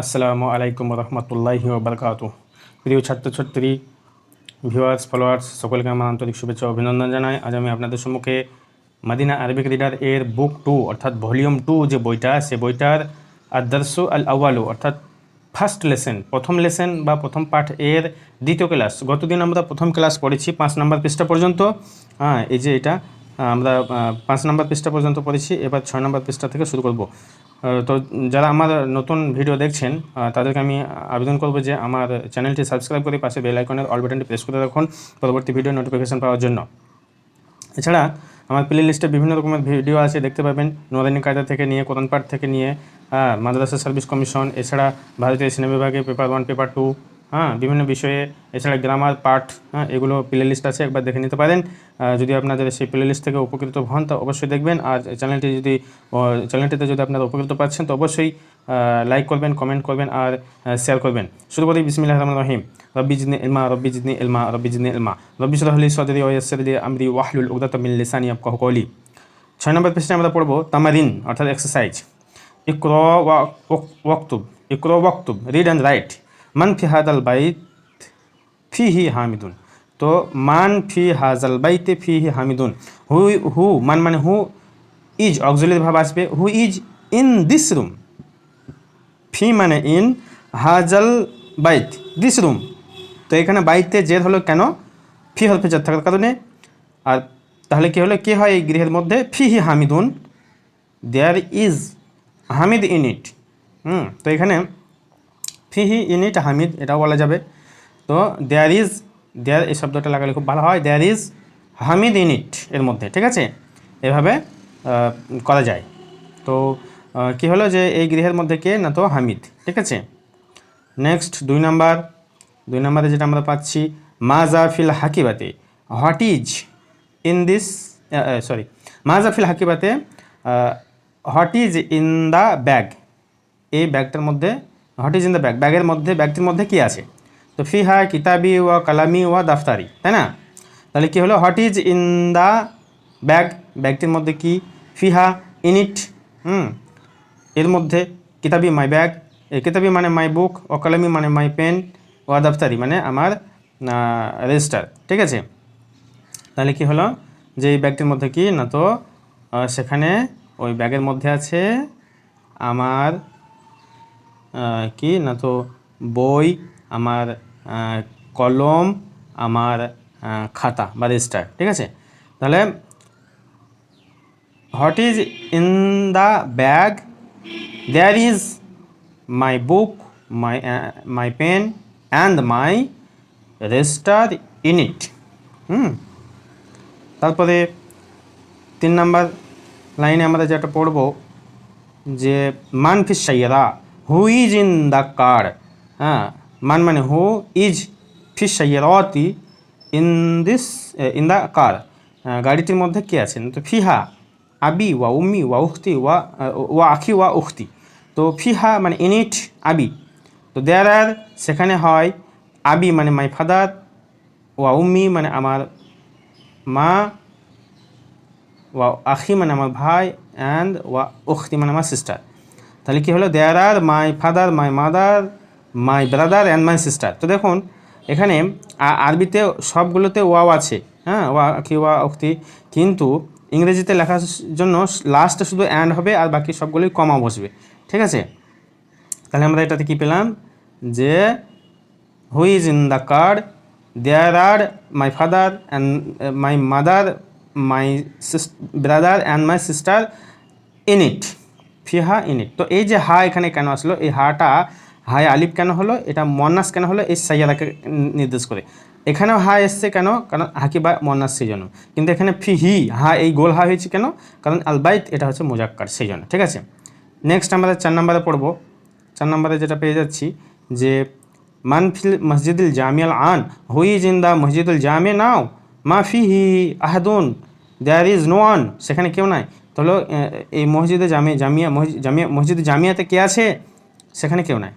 আসসালামু আলাইকুম রহমতুল্লাহি বারকাত প্রিয় ছাত্রছাত্রী ভিউয়ার্স ফলোয়ার্স সকলকে আমার আন্তরিক শুভেচ্ছা অভিনন্দন জানাই। আজ আমি আপনাদের সম্মুখে মাদিনা আরবিক রিডার এর বুক টু অর্থাৎ ভলিউম টু যে বইটা, সে বইটার আদার্সু আল আওয়ালু, অর্থাৎ ফার্স্ট লেসেন প্রথম লেসেন বা প্রথম পাঠ এর দ্বিতীয় ক্লাস গতদিন আমরা প্রথম ক্লাস পড়েছি, পাঁচ নাম্বার পৃষ্ঠা পর্যন্ত। হ্যাঁ এই যে এটা, আমরা পাঁচ নাম্বার পৃষ্ঠা পর্যন্ত পড়েছি, এবার ছয় নাম্বার পৃষ্ঠা থেকে শুরু করব। তো যারা আমার নতুন ভিডিও দেখছেন তাদেরকে আমি আবেদন করব যে আমার চ্যানেলটি সাবস্ক্রাইব করে পাশে বেল আইকনের অল বাটনটি প্রেস করে রাখুন পরবর্তী ভিডিও নোটিফিকেশান পাওয়ার জন্য। এছাড়া আমার প্লে লিস্টে বিভিন্ন রকমের ভিডিও আছে, দেখতে পাবেন নোরানি কায়দা থেকে নিয়ে, কোরআন পাঠ থেকে নিয়ে মাদ্রাসা সার্ভিস কমিশন এছাড়া ভারতীয় সিনেমা বিভাগে পেপার ওয়ান পেপার টু হ্যাঁ বিভিন্ন বিষয়ে, এছাড়া গ্রামার পাঠ হ্যাঁ এগুলো প্লে লিস্ট আছে, একবার দেখে নিতে পারেন। যদি আপনাদের সেই প্লে লিস্ট থেকে উপকৃত হন, তো অবশ্যই দেখবেন। আর চ্যানেলটি যদি চ্যানেলটিতে যদি আপনারা উপকৃত পাচ্ছেন, তো অবশ্যই লাইক করবেন কমেন্ট করবেন, আর শেয়ার করবেন। শুরু করি, বিসমিল্লাহ রহমান রহিম। রব্বি জিদনি ইলমা, রব্বি জিদনি ইলমা, রব্বি জিদনি ইলমা। রব্বি শরহলি সদরি ওয়াসির লি আমরি ওয়াহলুল উকদাত মিন লিসানি ইয়াফকাহু কওলি। ছয় নম্বর পৃষ্ঠে আমরা পড়ব, তামারিন, অর্থাৎ এক্সারসাইজ ইকর ওয়াক্তুব। ইকর ওয়াক্তুব রিড অ্যান্ড রাইট মান ফি হাদাল বাইত ফি হি হামিদুন। তো মান ফি হাজাল বাইতে ফি হি হামিদুন। হু হু, মান মানে হু, ইজ অক্সিলারি ভাব আসবে। Who, is, in, this room. ফি মানে ইন, হাজাল বাইত, দিস রুম। তো এখানে বাইতে জের হলো কেন? ফি হরফে জের থাকার কারণে। আর তাহলে কি হলো? কি হয় এই গৃহের মধ্যে? ফি হি হামিদুন। There is Hamid in it. হুম, তো এখানে ফিহি, ইন ইট হামিদ এটাও বলা যাবে। তো দেয়ার ইজ দেয়ার এই শব্দটা লাগালে খুব ভালো হয়। There is Hamid in it এর মধ্যে, ঠিক আছে? এভাবে করা যায়। তো কি হলো যে, এই গৃহের মধ্যে কে? না তো হামিদ, ঠিক আছে? নেক্সট দুই নাম্বার। দুই নাম্বারে যেটা আমরা পাচ্ছি মাজা ফিল হাকিবাতে, what is in this sorry মাজা ফিল হাকিবাতে what is in the bag? এই ব্যাগটার মধ্যে what is in the bag ব্যাগের মধ্যে, ব্যাগটির মধ্যে কি আছে? তো ফি ফিহা, কিতাবি, ওয়া কালামি, ওয়া দাফতারি, তাই না? তাহলে কি হলো? What is in the bag ব্যাগটির মধ্যে কি? ফিহা ইনিট হুম? এর মধ্যে কিতাবি মাই ব্যাগ এই কিতাবি মানে মাই বুক ও কলমি মানে মাই পেন ও দফতারি মানে আমার রেজিস্টার ঠিক আছে? তাহলে কি হলো? যে এই ব্যাগটির মধ্যে কি? না তো সেখানে ওই ব্যাগের মধ্যে আছে আমার কি না তো বই, আমার কলম, আমার খাতা বা রেজিস্টার, ঠিক আছে? তাহলে, what is in the bag? There is my book, my my pen, and my register in it. Hmm? তারপরে, তিন নাম্বার লাইনে আমরা যেটা পড়ব, যে, মান ফিস Saiyaara who is in the car হ্যাঁ মান মানে হু ইজ ফিস সাইয়ারতি in this in the car. গাড়িটির মধ্যে কে আছেন তো ফিহা, আবি ওয়া উম্মি ওয়া উখতি ওয়া ওয়া আখি ওয়া উখতি। তো ফিহা মানে ইনিট আবি। তো দেয়ার আর সেখানে হয়, আবি মানে মাই ফাদার, ওয়া উম্মি মানে আমার মা, ওয়া আখি মানে আমার ভাই, অ্যান্ড ওয়া উখতি মানে আমার সিস্টার। তাহলে কি হলো? There are my father my mother my brother and my sister তো দেখুন, এখানে আরবিতে সবগুলোতে ওয়াও আছে। হ্যাঁ ওয়া কি ওয়া, উখতি। কিন্তু ইংরেজিতে লেখার জন্য লাস্টে শুধু অ্যান্ড হবে আর বাকি সবগুলোই কমা বসবে। ঠিক আছে? তাহলে আমরা এটাতে কি পেলাম? যে who is in the car there are my father and my mother my brother and my sister in it ফিহা ইন ইট তো এই যে হা এখানে কেন আসলো? এই হাটা, হায় আলিফ কেন হলো? এটা মন্নাস কেন হলো? এই সাইয়াদাকে নির্দেশ করে। এখানেও হা এসছে কেন? কারণ হাকি বা মন্নাস সেই জন্য কিন্তু এখানে ফি হি হা এই গোল হা হয়েছে কেন? কারণ আলবাইত এটা হচ্ছে মোজাক্কার সেই জন্য ঠিক আছে? নেক্সট আমরা চার নম্বরে পড়ব। চার নম্বরে যেটা পেয়ে যাচ্ছি যে মানফিল মসজিদুল জামিয়াল আন, হুই দ্য মসজিদুল জামে নাও, মা ফি হি আহাদুন, দেয়ার ইজ নো ওয়ান, সেখানে কেউ নাই। তাহলে এই মসজিদে জামে, জামিয়া মসজিদ জামিয়া, মসজিদে জামিয়াতে কে আছে? সেখানে কেউ নাই।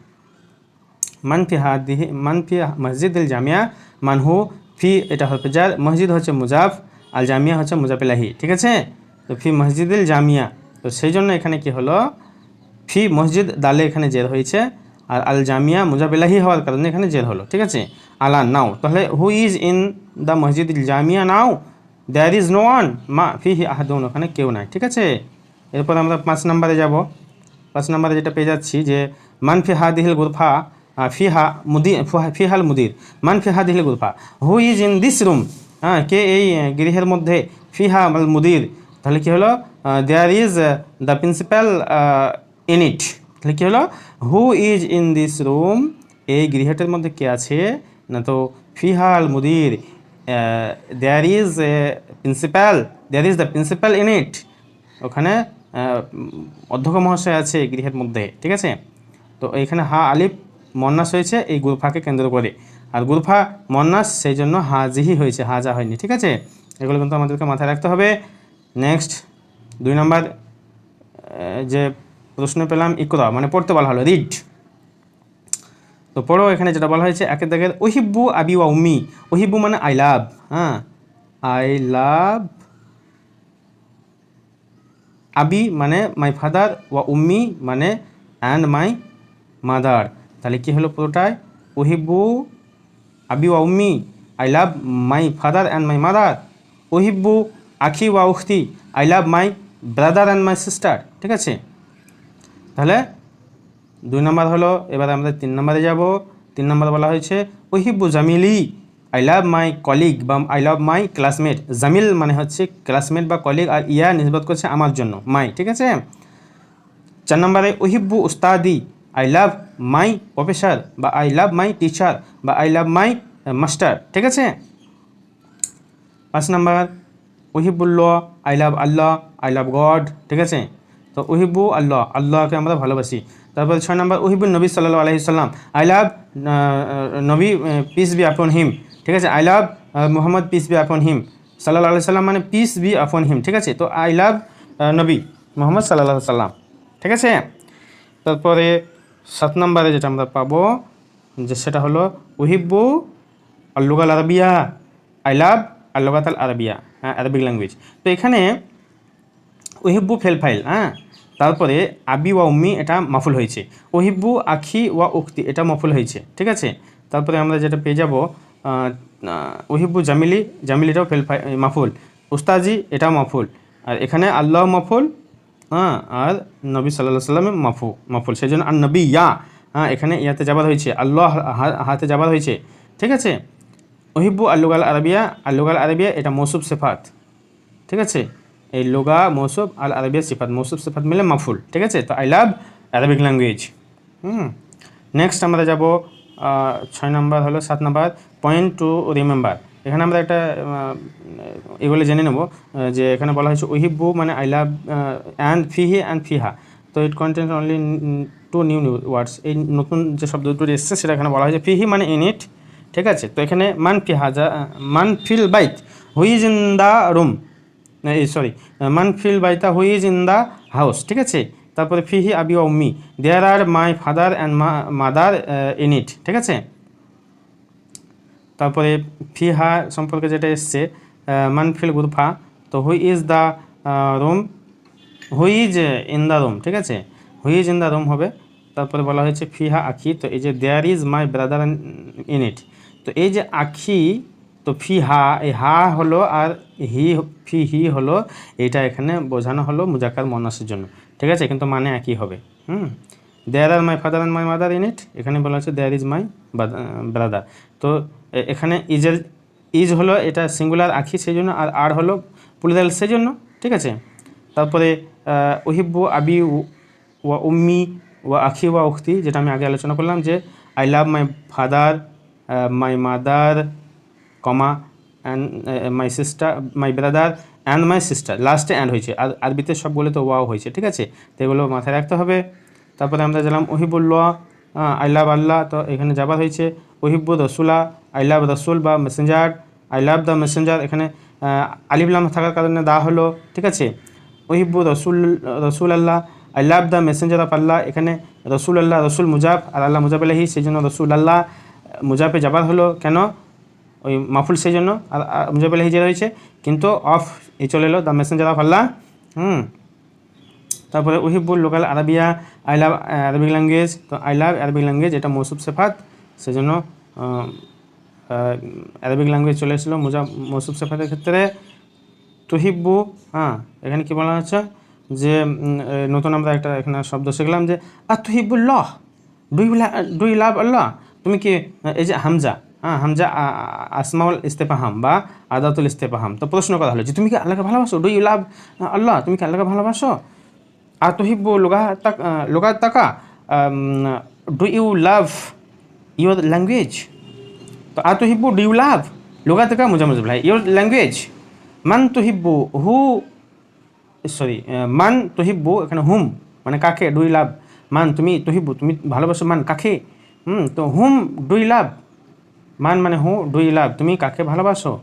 মানফি হাদিহি, মান ফি মসজিদুল জামিয়া মানহু ফি, এটা হচ্ছে যার মসজিদ হচ্ছে মুজাফ, আল জামিয়া হচ্ছে মুজাফিলাহি, ঠিক আছে? তো ফি মসজিদুল জামিয়া, তো সেই জন্য এখানে কি হলো? ফি মসজিদ দালে এখানে জের হয়েছে, আর আল জামিয়া মুজাবিল্লাহি হওয়ার কারণে এখানে জের হলো, ঠিক আছে? আলা নাও, তাহলে হু ইজ ইন দ্য মসজিদ জামিয়া নাও? দ্যার ইজ নো ওয়ান মা, ফিহি আহাদুন, ওখানে কেউ নাই, ঠিক আছে? এরপর আমরা পাঁচ নম্বরে যাব। পাঁচ নম্বরে যেটা পেয়ে যাচ্ছি যে, মান ফি হাদিহিল গুরফা ফিহা মুদি, ফুহা- ফিহাল মুদির। মান ফি হাদিহিল গুরফা, who is in this room হ্যাঁ কে এই গৃহের মধ্যে, ফিহা মুদির, তাহলে কী হলো? There is the principal in it তাহলে কী হলো? Who is in this room, এই গৃহটার মধ্যে কে আছে? না তো ফিহাল মুদির there is a principal there is the principal in it ওখানে আহ, অধ্যক্ষ মহাশয় আছে গৃহের মধ্যে ঠিক আছে? তো এখানে হা আলিফ মন্নাস হয়েছে এই গুরফাকে কেন্দ্র করে। আর গুরফা মন্নাস সেই জন্য হাজিহি হয়েছে হাজা হয়নি ঠিক আছে? এগুলো কিন্তু আমাদেরকে মাথায় রাখতে হবে। নেক্সট দুই নম্বর যে প্রশ্ন পেলাম ইকরা মানে পড়তে বলা হলো রিড তো পড়ো, এখানে যেটা বলা হয়েছে, একের দাগের ওহিব্বু আবি ওয়া উম্মি। ওহিব্বু মানে আই লাভ হ্যাঁ? আই লাভ আবি মানে মাই ফাদার ওয়া উম্মি মানে অ্যান্ড মাই মাদার তাহলে কি হলো পুরোটায়? ওহিব্বু আবি ওয়া উম্মি, I love my father and my mother ওহিব্বু আখি ওয়া উখতি, I love my brother and my sister ঠিক আছে? তাহলে দুই নম্বর হলো, এবার আমরা তিন নম্বরে যাব। তিন নম্বর বলা হয়েছে, ওহিব্বু জামিলি, আই লাভ মাই কলিগ বা আই লাভ মাই ক্লাসমেট। জামিল মানে হচ্ছে ক্লাসমেট বা কলিগ, আর ইয়া নিসবত করছে আমার জন্য, মাই, ঠিক আছে? চার নম্বরে, ওহিব্বু উস্তাদি, আই লাভ মাই প্রফেসর বা আই লাভ মাই টিচার বা আই লাভ মাই মাস্টার। ঠিক আছে? পাঁচ number ওহিবুল্লাহ I love Allah, I love God. ঠিক আছে? তো ওহিবু আল্লাহ, আল্লাহকে আমরা ভালোবাসি। তারপরে ছয় নম্বর ওহিবুল নবী সাল্লাহ আলহিসাল্লাম আই লাভ নবী পিস বি আপন হিম ঠিক আছে? I love Mohammad peace be upon him সাল্লাহ আলি সাল্লাম মানে পিস বি আপন হিম ঠিক আছে? তো আই লাভ নবী মোহাম্মদ সাল্লাহ সাল্লাম। ঠিক আছে? তারপরে সাত নম্বরে যেটা আমরা পাবো, যে সেটা হলো ওহিব্বু আল্লুগাল আরবিয়া। আই লাভ আল্লুগাত আল আরবিয়া। হ্যাঁ আরবিক ল্যাঙ্গুয়েজ তো এখানে ওহিব্বু ফেল ফাইল হ্যাঁ? তারপরে আবি ওয়া উম্মি, এটা মাফুল হয়েছে। ওহিব্বু আখি ওয়া উক্তি এটা মাফুল হয়েছে, ঠিক আছে? তারপরে আমরা যেটা পেয়ে যাব ওহিব্বু জামিলি জামিলিটাও ফেল মাফুল। উস্তাজি, এটাও মাফুল। আর এখানে আল্লাহ মাফুল হ্যাঁ আর নবী সাল্লাহ সাল্লামে মাফু, মাফুল। সেই জন্য আর নবী ইয়া হ্যাঁ এখানে ইয়াতে যাবার হয়েছে, আল্লাহ হাতে যাবার হয়েছে, ঠিক আছে? ওহিব্বু আল্লুগাল আরবিয়া আল্লুগাল আরবিয়া এটা মৌসুফ সেফাত, ঠিক আছে? এই লোগা মৌসুফ আল আরবিয়া সিফাত। মৌসুফ সিফাত মিলে মাফুল, ঠিক আছে? তো I love Arabic language hmm. Next আমরা যাব ছয় নম্বর হলো সাত নম্বর পয়েন্ট টু রিমেম্বার এখানে আমরা একটা এগুলো জেনে নেব যে এখানে বলা হয়েছে ওহিব্বু মানে আই লাভ অ্যান্ড ফিহি অ্যান্ড ফিহা। তো it contains only two new new words এই নতুন যে শব্দ দুটো এসছে, সেটা এখানে বলা হয়েছে, ফিহি মানে ইন ইট ঠিক আছে? তো এখানে, মান ফিহা যা মান ফিল বাইত who is in the room. Sorry মানফিল বাইতা who is in the house, ঠিক আছে? তারপরে ফিহি আবি উম্মি, there are my father and mother in it, ঠিক আছে? তারপরে ফিহা সম্পর্কে যেটা এসছে মানফিল গুরফা, তো who is the room, who is in the room, ঠিক আছে? Who is in the room হবে, তারপরে বলা হয়েছে ফিহা আখি, তো এই যে there is my brother in it, তো এই যে আখি তো ফি হা এই হা হলো আর হি, ফি হি হলো, এটা এখানে বোঝানো হলো মুজাকার মনাসের জন্য। ঠিক আছে? কিন্তু মানে একই হবে। হুম? There are my father and my mother in it এখানে বলা হচ্ছে দেয়ার ইজ মাই ব্রাদার তো এখানে ইজের ইজ হলো এটা সিঙ্গুলার আখি সেই জন্য আর আর হলো প্লুরাল সেই জন্য ঠিক আছে? তারপরে ওহিব্বু আবি ওয়া উম্মি ওয়া আখি ওয়া উখতি, যেটা আমি আগে আলোচনা করলাম যে I love my father my mother comma and my sister my brother and my sister লাস্টে অ্যান্ড হয়েছে। আর আরবিতে সবগুলো তো ওয়াও হয়েছে, ঠিক আছে? তো এগুলো মাথায় রাখতে হবে। তারপরে আমরা জানলাম, ওহিবুল্লাহ আই লাভ আল্লাহ। তো এখানে যাবার হয়েছে, ওহিব্বু রসুলা আই লাভ রসুল বা messenger I love the messenger এখানে আলিবলাম থাকার কারণে দা হলো, ঠিক আছে? ওহিব্বু রসুল রসুল আল্লাহ I love the messenger of Allah এখানে রসুল আল্লাহ রসুল মুজাব। আর আল্লাহ মুজাব আলহি সেই জন্য রসুল আল্লাহ মুজাবে যাবার হলো। কেন? ওই মাফুল সেই জন্য মুজাবিল হিজে রয়েছে। কিন্তু অফ এই চলে এলো দ্য মেসেঞ্জার অফ আল্লাহ হুম। তারপরে ওহিবুল লোকাল আরবিয়া আই লাভ আরবিক ল্যাঙ্গুয়েজ তো আই লাভ আরবিক ল্যাঙ্গুয়েজ এটা মৌসুফ সেফাত। সেজন্য আরবিক ল্যাঙ্গুয়েজ চলে এসেছিল মুজা, মৌসুফ সেফাতের ক্ষেত্রে। তুহিব্বু হ্যাঁ এখানে কি বলা হচ্ছে? যে নতুন আমরা একটা এখানে শব্দ শিখলাম যে আর তুহিবুল্লাহ do you do love Allah. তুমি কি এই যে হামজা হ্যাঁ হামজা আসমাউল ইস্তেফাহাম বা আদাতুল ইস্তেফাহাম। তো প্রশ্ন করা হলো যে, তুমি কি আল্লাহকে ভালোবাসো? ডু ইউ লাভ আল্লাহ, তুমি কি আল্লাহকে ভালোবাসো? আর তুহিব্বু লোগা তাক তাকা do you love your language তো আর তুহিব্বু ডু ইউ লাভ লোগা তাকা মুজা মুজা ভাই ইউর ল্যাঙ্গুয়েজ মান তুহিব্বু হু সরি মান তুহিব্বু, এখানে হুম মানে কাকে? ডুই লাভ মান, তুমি তুহিব্বু, তুমি ভালোবাসো, মান কাকে? হুম, তো হুম ডুই লাভ মান মানে হু ডু ইউ লাভ তুমি কাকে ভালোবাসো?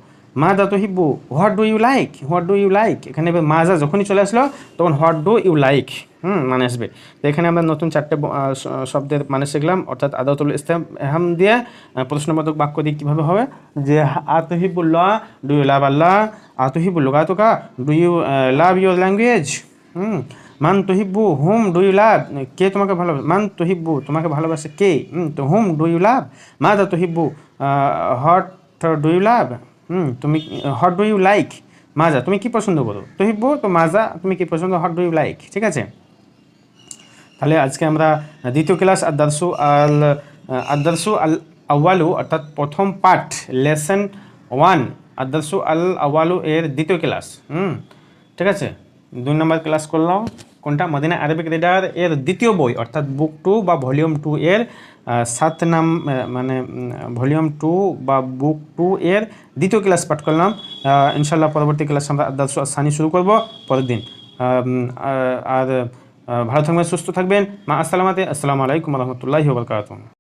মা দা তুহিব্বু what do you like what do you like এখানে এবার মাজা যখনই চলে আসলো, তখন হোয়াট ডু ইউ লাইক হুম মানে আসবে। তো এখানে আমরা নতুন চারটে শব্দের মানে শিখলাম, অর্থাৎ আদাতুল ইসলাম দিয়ে প্রশ্নবোধক বাক্য দিয়ে কীভাবে হবে? যে আতহিবুল্লাহ ডু ইউ লাভ আল্লাহ? আতহিবুল্লাহ তোকা do you love your language হুম, মান তুহিব্বু হুম ডু ইউ লাভ কে তোমাকে ভালোবাসে মান তুহিব্বু তোমাকে ভালোবাসে কে? তো হুম ডু ইউ লাভ মা দা তুহিব্বু হট ডু ইউ লাভ হুম, তুমি হট ডু ইউ লাইক মাজা, তুমি কি পছন্দ করো? তুহিব্বু, তো মাজা, তুমি কি পছন্দ? হট ডু ইউ লাইক ঠিক আছে? তাহলে আজকে আমরা দ্বিতীয় ক্লাস আদারসু আল আদারসু আল আওয়ালু, অর্থাৎ প্রথম পাঠ লেসন ওয়ান আদারসু আল আওয়ালু এর দ্বিতীয় ক্লাস হুম, ঠিক আছে? দুই নম্বর ক্লাস করলাম। কোনটা? মদিনা আরবিক রিডার এর দ্বিতীয় বই, অর্থাৎ বুক টু বা ভলিউম টু এর সাত নাম মানে ভলিউম টু বা বুক টু এর দ্বিতীয় ক্লাস পাঠ করলাম। ইনশাল্লাহ পরবর্তী ক্লাস আমরা সানি শুরু করব পরের দিন। আর ভালো থাকবেন, সুস্থ থাকবেন। মা আসসালামাতে, আসসালামু আলাইকুম রহমতুল্লাহি ওবরকাতুহ